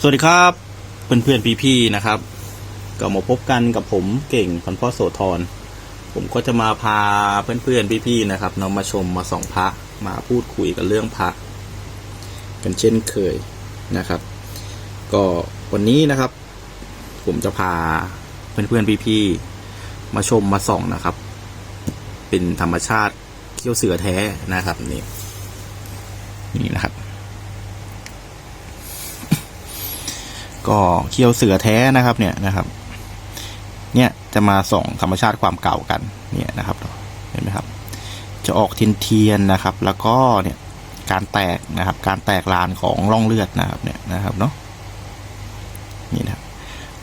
สวัสดีครับเพื่อนเพื่อนๆพี่ๆนะครับ ก็มาพบกันกับผมเก่งพันพ่อโสธรผมก็จะมาพาเพื่อนเพื่อนๆพี่ๆนะครับนามาชมมาส่องพระมาพูดคุยกันเรื่องพระกันเช่นเคยนะครับ ก็วันนี้นะครับ ผมจะพาเพื่อนเพื่อนๆพี่ๆมาชมมาส่องนะครับ เป็นธรรมชาติเขี้ยวเสือแท้นะครับนี่นี่นะครับ ก็เคียวเสือแท้นะครับเนี่ยนะครับ เนี่ยจะมาส่องธรรมชาติความเก่ากันเนี่ยนะครับเห็นไหมครับ จะออกเทียนเทียนนะครับ แล้วก็เนี่ยการแตกนะครับ การแตกลานของร่องเลือดนะครับเนี่ยนะครับเนาะนี่นะครับ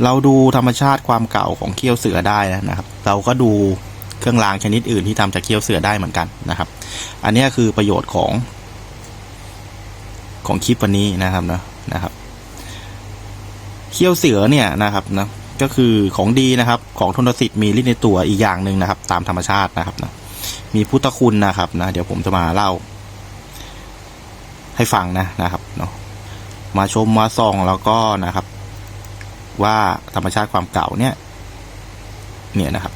เราดูธรรมชาติความเก่าของเขี้ยวเสือได้นะครับ เราก็ดูเครื่องรางชนิดอื่นที่ทำจากเขี้ยวเสือได้เหมือนกันนะครับ อันนี้คือประโยชน์ของของคลิปวันนี้นะครับเนาะ เขี้ยวเสือเนี่ยนะครับนะก็คือของดีนะครับ ของทนสิทธิ์มีฤทธิ์ในตัวอีกอย่างหนึ่งนะครับ ตามธรรมชาตินะครับนะมีพุทธคุณนะครับนะเดี๋ยวผมจะมาเล่า ให้ฟังนะนะครับเนาะมาชมมาส่องแล้วก็นะครับ ว่าธรรมชาติความเก่าเนี่ย เนี่ยนะครับ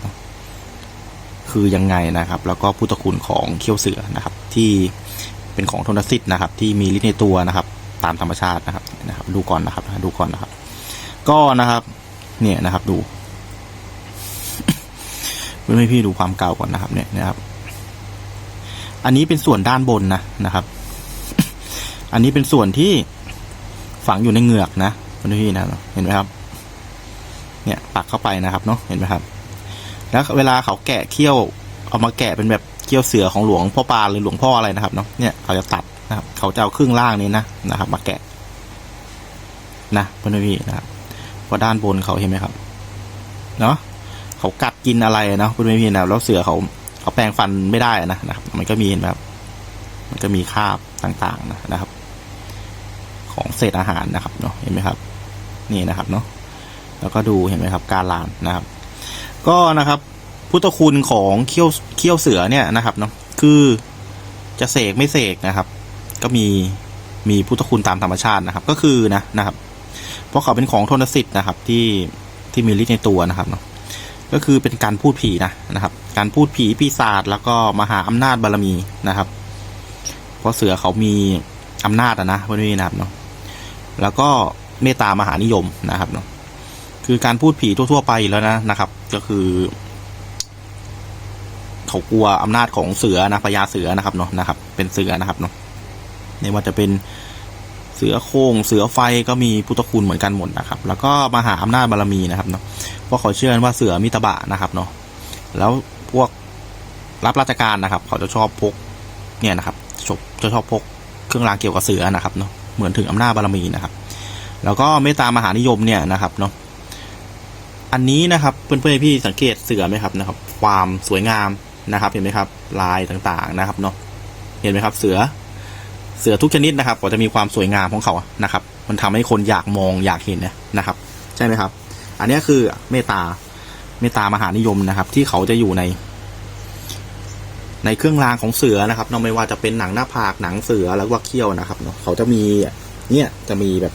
คือยังไงนะครับ แล้วก็พุทธคุณของเขี้ยวเสือนะครับ ที่เป็นของทนสิทธิ์นะครับ ที่มีฤทธิ์ในตัวนะครับ ตามธรรมชาตินะครับนะครับ ดูก่อนนะครับ ดูก่อนนะครับ ก็นะครับ เนี่ยนะครับดูเพื่อนพี่ดูความเก่าก่อนนะครับ เนี่ยนะครับ อันนี้เป็นส่วนด้านบนนะนะครับ อันนี้เป็นส่วนที่ฝังอยู่ในเหงือกนะเพื่อนพี่นะเห็นไหมครับ เนี่ยปักเข้าไปนะครับเนาะเห็นไหมครับ แล้วเวลาเขาแกะเขี้ยวเอามาแกะเป็นแบบเขี้ยวเสือของหลวงพ่อปาหรือหลวงพ่ออะไรนะครับเนาะเนี่ยเขาจะตัดนะครับ เขาจะเอาครึ่งล่างนี้นะนะครับ มาแกะนะเพื่อนพี่นะครับ เพราด้านบนเขาเห็นไหมครับ เนาะเขากัดกินอะไรเนะเพื่อนพี่นะแล้วเสือเขาเขาแปรงฟันไม่ได้นะนะครับ มันก็มีเห็นไหมครับ มันก็มีคราบต่างๆนะนะครับ ของเศษอาหารนะครับเนาะเห็นไหมครับ นี่นะครับเนาะแล้วก็ดูเห็นไหมครับ การลานนะครับ ก็นะครับพุทธคุณของเขี้ยวเขี้ยวเสือเนี่ยนะครับเนาะคือจะเสกไม่เสกนะครับ ก็มีมีพุทธคุณตามธรรมชาตินะครับ ก็คือนะนะครับ เพราะเขาเป็นของทนสิทธิ์นะครับที่ที่มีฤทธิ์ในตัวนะครับเนาะก็คือเป็นการพูดผีนะนะครับ การพูดผีปีศาจแล้วก็มหาอำนาจบารมีนะครับ เพราะเสือเขามีอำนาจอะนะพวกนี้นะครับเนาะแล้วก็เมตตามหานิยมนะครับเนาะคือการพูดผีทั่ว ๆ ไปแล้วนะนะครับ ก็คือเขากลัวอำนาจของเสือนะพญาเสือนะครับเนาะนะครับ เป็นเสือนะครับเนาะไม่ว่าจะเป็น เสือโคร่งเสือไฟก็มีพุทธคุณเหมือนกันหมดนะครับ แล้วก็มหาอำนาจบารมีนะครับเนาะเพราะเขาเชื่อว่าเสือมิตบะนะครับเนาะแล้วพวกรับราชการนะครับ เขาจะชอบพกเนี่ยนะครับชอบจะชอบพกเครื่องรางเกี่ยวกับเสือนะครับเนาะเหมือนถึงอำนาจบารมีนะครับ แล้วก็เมตตามหานิยมเนี่ยนะครับเนาะอันนี้นะครับเพื่อนๆพี่สังเกตเสือไหมครับนะครับ ความสวยงามนะครับ เห็นไหมครับ ลายต่างๆนะครับเนาะเห็นไหมครับ เสือ เสือทุกชนิดนะครับ ก็จะมีความสวยงามของเขานะครับ มันทำให้คนอยากมองอยากเห็นนะครับ ใช่ไหมครับ อันนี้คือเมตตาเมตตามหานิยมนะครับ ที่เขาจะอยู่ใน ในเครื่องรางของเสือนะครับเนาะไม่ว่าจะเป็นหนังหน้าผากหนังเสือแล้วก็เขี้ยวนะครับเนาะเขาจะมีเนี่ยจะมีแบบ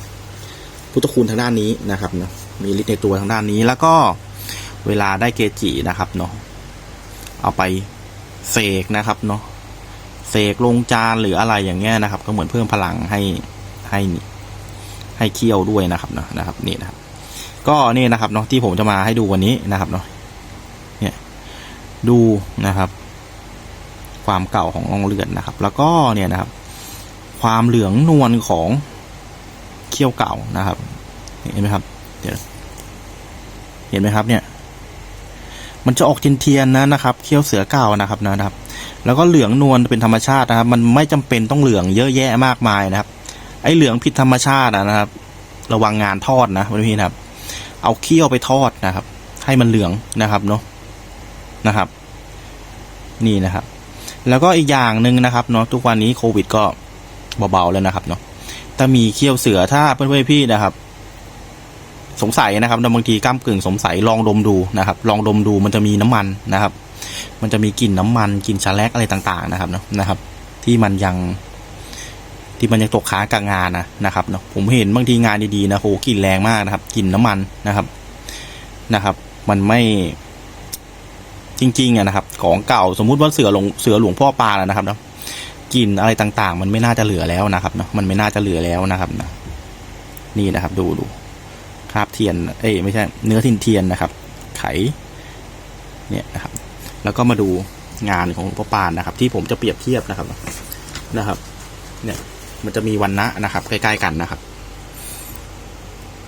พุทธคุณทางด้านนี้นะครับเนาะมีฤทธิ์ในตัวทางด้านนี้ แล้วก็เวลาได้เกจินะครับเนาะเอาไปเสกนะครับเนาะ เสกลงจานหรืออะไรอย่างเงี้ยนะครับ ก็เหมือนเพิ่มพลังให้ให้ให้เคี่ยวด้วยนะครับเนาะนะครับนี่นะครับ ก็นี่นะครับเนาะที่ผมจะมาให้ดูวันนี้นะครับเนาะเนี่ยดูนะครับ ความเก่าขององเลือดนะครับ แล้วก็เนี่ยนะครับ ความเหลืองนวลของเขี้ยวเก่านะครับ เห็นไหมครับเดี๋ยวเห็นไหมครับเนี่ย มันจะออกเทียนๆนะนะครับเขี้ยวเสือเก่านะครับนะครับ แล้วก็เหลืองนวลเป็นธรรมชาตินะครับ มันไม่จำเป็นต้องเหลืองเยอะแยะมากมายนะครับ ไอ้เหลืองผิดธรรมชาตินะครับ ระวังงานทอดนะพี่นะครับ เอาเคี่ยวไปทอดนะครับ ให้มันเหลืองนะครับเนาะนะครับ นี่นะครับ แล้วก็อีกอย่างหนึ่งนะครับเนาะทุกวันนี้โควิดก็เบาๆแล้วนะครับเนาะถ้ามีเคี่ยวเสือถ้าเพื่อนๆพี่นะครับ สงสัยนะครับบางทีก้ามกึ่งสงสัยลองดมดูนะครับ ลองดมดูมันจะมีน้ำมันนะครับ มันจะมีกลิ่นน้ำมันกลิ่นชาแลกอะไรต่าง ๆ นะครับเนาะนะครับ ที่มันยัง ที่มันยังตกค้างกลางานนะนะครับเนาะผมเห็นบางทีงานดีๆนะโหกลิ่นแรงมากนะครับกลิ่นน้ำมันนะครับนะครับ มันไม่จริงๆอะนะครับ ของเก่าสมมุติว่าเสือหลวงเสือหลวงพ่อปลานอะนะครับเนาะกลิ่นอะไรต่างๆ มันไม่น่าจะเหลือแล้วนะครับเนาะมันไม่น่าจะเหลือแล้วนะครับนะนี่นะครับ ดูดูคราบเทียน เอ้ยไม่ใช่ เนื้อทินเทียนนะครับ ไข เนี่ยนะครับ แล้วก็มาดูงานของหลวงพ่อปานนะครับ ที่ผมจะเปรียบเทียบนะครับนะครับ เนี่ย มันจะมีวันนะนะครับ ใกล้ๆกันนะครับ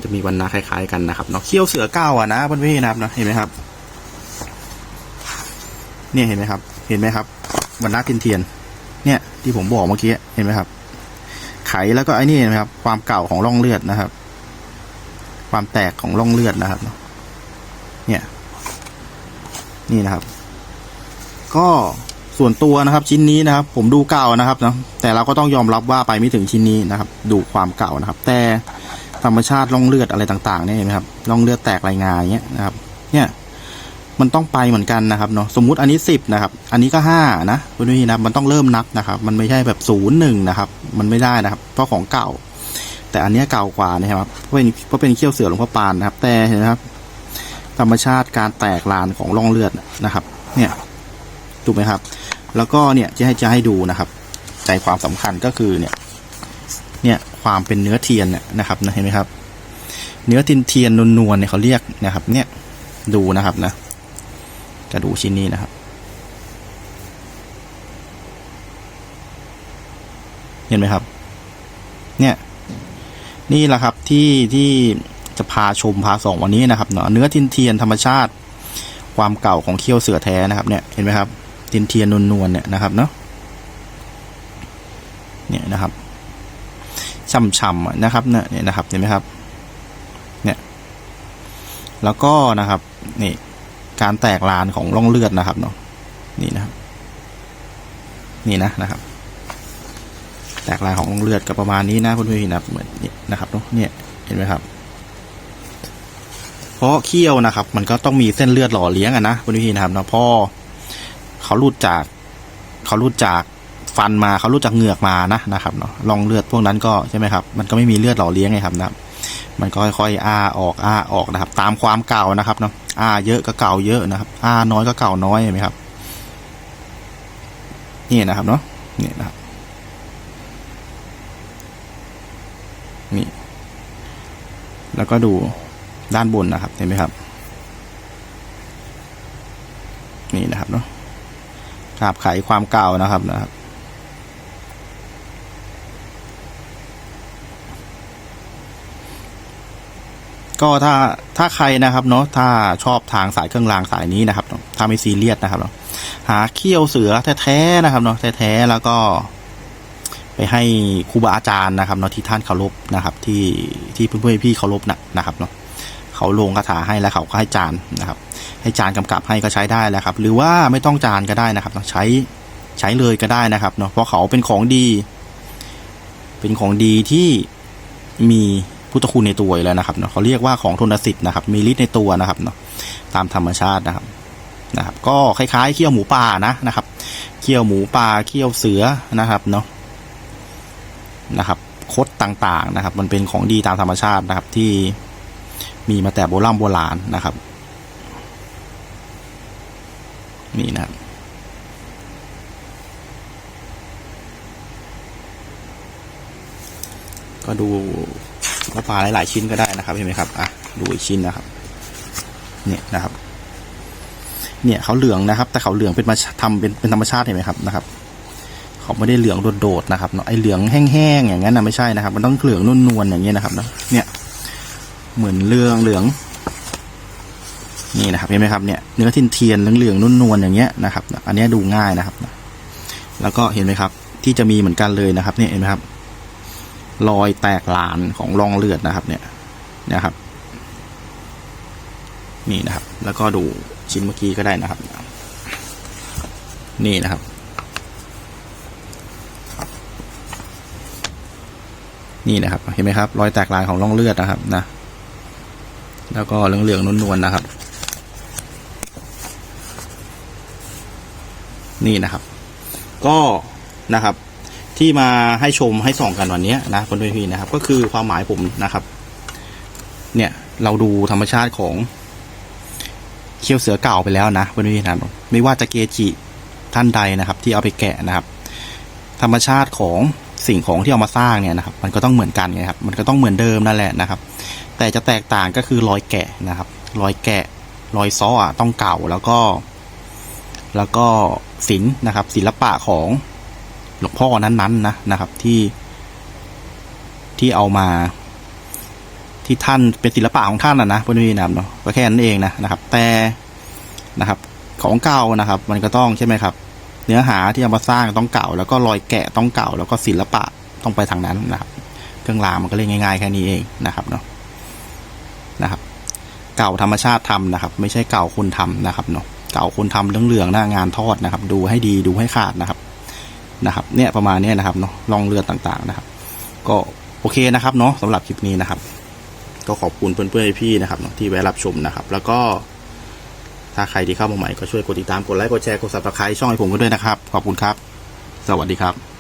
จะมีวันนะคล้าย ๆ กันนะครับเนาะเขี้ยวเสือเก้าอะนะเพื่อนๆนะครับเนาะเห็นไหมครับ เนี่ยเห็นไหมครับ เห็นไหมครับวันนะเทินเทียนเนี่ย ที่ผมบอกเมื่อกี้เห็นไหมครับ ไขแล้วก็ไอ้นี่เห็นไหมครับ ความเก่าของร่องเลือดนะครับ ความแตกของร่องเลือดนะครับเนี่ย นี่นะครับ ก็ส่วนตัวนะครับชิ้นนี้นะครับ ผมดูเก่านะครับเนาะแต่เราก็ต้องยอมรับว่าไปไม่ถึงชิ้นนี้นะครับ ดูความเก่านะครับ แต่ธรรมชาติร่องเลือดอะไรต่างๆเนี่ยเห็นไหมครับร่องเลือดแตกรายงานอย่างเงี้ยนะครับ เนี่ยมันต้องไปเหมือนกันนะครับเนาะสมมุติอันนี้สิบนะครับ อันนี้ก็ห้านะคุณพี่นะมันต้องเริ่มนับนะครับ มันไม่ใช่แบบศูนย์หนึ่งนะครับ มันไม่ได้นะครับ เพราะของเก่า แต่อันนี้เก่ากว่านะครับเพราะเป็นเพราะเป็นเขี้ยวเสือหลวงพ่อปานนะครับ แต่เห็นไหมครับ ธรรมชาติการแตกลานของร่องเลือดนะครับ เนี่ย ถูกไหมครับ แล้วก็เนี่ยจะให้จะให้ดูนะครับ ใจความสำคัญก็คือเนี่ยเนี่ยความเป็นเนื้อเทียนเนี่ยนะครับนะเห็นไหมครับ เนื้อตินเทียนนวลๆเนี่ยเขาเรียกนะครับ เนี่ยดูนะครับนะกระดูชิ้นนี้นะครับ เห็นไหมครับ เนี่ย นี่แหละครับที่ที่จะพาชมพาส่องวันนี้นะครับเนาะเนื้อทินเทียนธรรมชาติ ความเก่าของเขี้ยวเสือแท้นะครับ เนี่ยเห็นไหมครับ ทินเทียนนวลๆเนี่ยนะครับเนาะเนี่ยนะครับช่ำๆนะครับเนี่ยเนี่ยนะครับเห็นไหมครับเนี่ยแล้วก็นะครับนี่การแตกลานของร่องเลือดนะครับเนาะนี่นะครับ นี่นะนะครับ แตกลายของร่องเลือดก็ประมาณนี้นะเพื่อนๆนะเหมือนนี่นะครับเนาะเนี่ยเห็นไหมครับ เพราะเคี้ยวนะครับ มันก็ต้องมีเส้นเลือดหล่อเลี้ยงอะนะเพื่อนๆนะครับเนาะพอ เขารูดจาก เขารูดจากฟันมาเขารูดจากเหงือกมานะนะครับเนาะร่องเลือดพวกนั้นก็ใช่ไหมครับ มันก็ไม่มีเลือดหล่อเลี้ยงไงครับนะครับมันก็ค่อยๆ อ้าออกอ้าออกนะครับ ตามความเก่านะครับเนาะอ้าเยอะก็เก่าเยอะนะครับ อ้าน้อยก็เก่าน้อยเห็นไหมครับนี่นะครับเนาะนี่นะครับนี่แล้วก็ดูด้านบนนะครับเห็นไหมครับ นี่นะครับเนาะ กราบไขความเก่านะครับนะครับ ก็ถ้าถ้าใครนะครับเนาะถ้าชอบทางสายเครื่องรางสายนี้นะครับถ้าไม่ซีเรียสนะครับเนาะหาเขี้ยวเสือแท้ๆนะครับเนาะแท้ๆแล้วก็ไปให้ครูบาอาจารย์นะครับเนาะที่ท่านเคารพนะครับ ที่ที่เพื่อนๆพี่เคารพนะนะครับเนาะ เขาลงคาถาให้แล้วเขาก็ให้จานนะครับ ให้จานกำกับให้ก็ใช้ได้แล้วครับ หรือว่าไม่ต้องจานก็ได้นะครับใช้ใช้เลยก็ได้นะครับเนาะเพราะเขาเป็นของดี เป็นของดีที่มีพุทธคุณในตัวแล้วนะครับเนาะเขาเรียกว่าของทนสิทธิ์นะครับ มีฤทธิ์ในตัวนะครับเนาะตามธรรมชาตินะครับนะครับ ก็คล้ายๆเขี้ยวหมูป่านะนะครับเขี้ยวหมูป่าเขี้ยวเสือนะครับเนาะนะครับคดต่างๆนะครับ มันเป็นของดีตามธรรมชาตินะครับที่ มีมาแต่โบราณโบราณนะครับ นี่นะก็ดูมะพร้าหลายๆชิ้นก็ได้นะครับเห็นไหมครับอะดูอีกชิ้นนะครับ เนี่ยนะครับ เนี่ยเขาเหลืองนะครับ แต่เขาเหลืองเป็นมาทำเป็นเป็นธรรมชาติเห็นไหมครับนะครับเขาไม่ได้เหลืองโดดๆนะครับเนาะไอเหลืองแห้งๆอย่างนั้นนะไม่ใช่นะครับ มันต้องเหลืองนุ่นวลๆอย่างเงี้ยนะครับเนาะเนี่ย เหมือนเรืองเหลือง นี่นะครับเห็นไหมครับเนี่ยเนื้อทินเทียนเหลืองๆนุ่นนวลอย่างเงี้ยนะครับ อันนี้ดูง่ายนะครับ แล้วก็เห็นไหมครับ ที่จะมีเหมือนกันเลยนะครับเนี่ยเห็นไหมครับ รอยแตกลานของรองเลือดนะครับ เนี่ยนะครับ นี่นะครับ แล้วก็ดูชิ้นเมื่อกี้ก็ได้นะครับ นี่นะครับนี่นะครับเห็นไหมครับ รอยแตกลายของร่องเลือดนะครับนะ แล้วก็เหลืองๆนวลๆนะครับ นี่นะครับ ก็นะครับ ที่มาให้ชมให้ส่องกันวันนี้นะเพื่อนพี่นะครับ ก็คือความหมายผมนะครับ เนี่ยเราดูธรรมชาติของเขี้ยวเสือเก่าไปแล้วนะเพื่อนพี่นะครับไม่ว่าจะเกจิท่านใดนะครับ ที่เอาไปแกะนะครับ ธรรมชาติของสิ่งของที่เอามาสร้างเนี่ยนะครับ มันก็ต้องเหมือนกันไงครับ มันก็ต้องเหมือนเดิมนั่นแหละนะครับ แต่จะแตกต่างก็คือรอยแกะนะครับ รอยแกะ รอยซ้ออะต้องเก่าแล้วก็ แล้วก็ศิลป์นะครับ ศิลปะของหลวงพ่อนั้นๆนะนะครับที่ที่เอามา ที่ท่านเป็นศิลปะของท่านนะนะพื่นี่นะครับเนาะก็แค่นั้นเองนะนะครับ แต่นะครับ ของเก่านะครับ มันก็ต้องใช่ไหมครับ เนื้อหาที่เอามาสร้างต้องเก่า แล้วก็รอยแกะต้องเก่า แล้วก็ศิลปะต้องไปทางนั้นนะครับ เครื่องรางมันก็เล่นง่ายๆแค่นี้เองนะครับเนาะ นะครับ เก่าธรรมชาติทำนะครับ ไม่ใช่เก่าคนทำนะครับเนาะเก่าคนทำเหลืองๆหน้างานทอดนะครับ ดูให้ดีดูให้ขาดนะครับนะครับ เนี่ยประมาณเนี้ยนะครับเนาะลองเรือต่างๆนะครับ ก็โอเคนะครับเนาะสำหรับคลิปนี้นะครับ ก็ขอบคุณเพื่อนๆพี่นะครับเนาะที่แวะรับชมนะครับ แล้วก็ถ้าใครที่เข้ามาใหม่ก็ช่วยกดติดตามกดไลค์กดแชร์กด subscribe ช่องให้ผมกันด้วยนะครับ ขอบคุณครับ สวัสดีครับ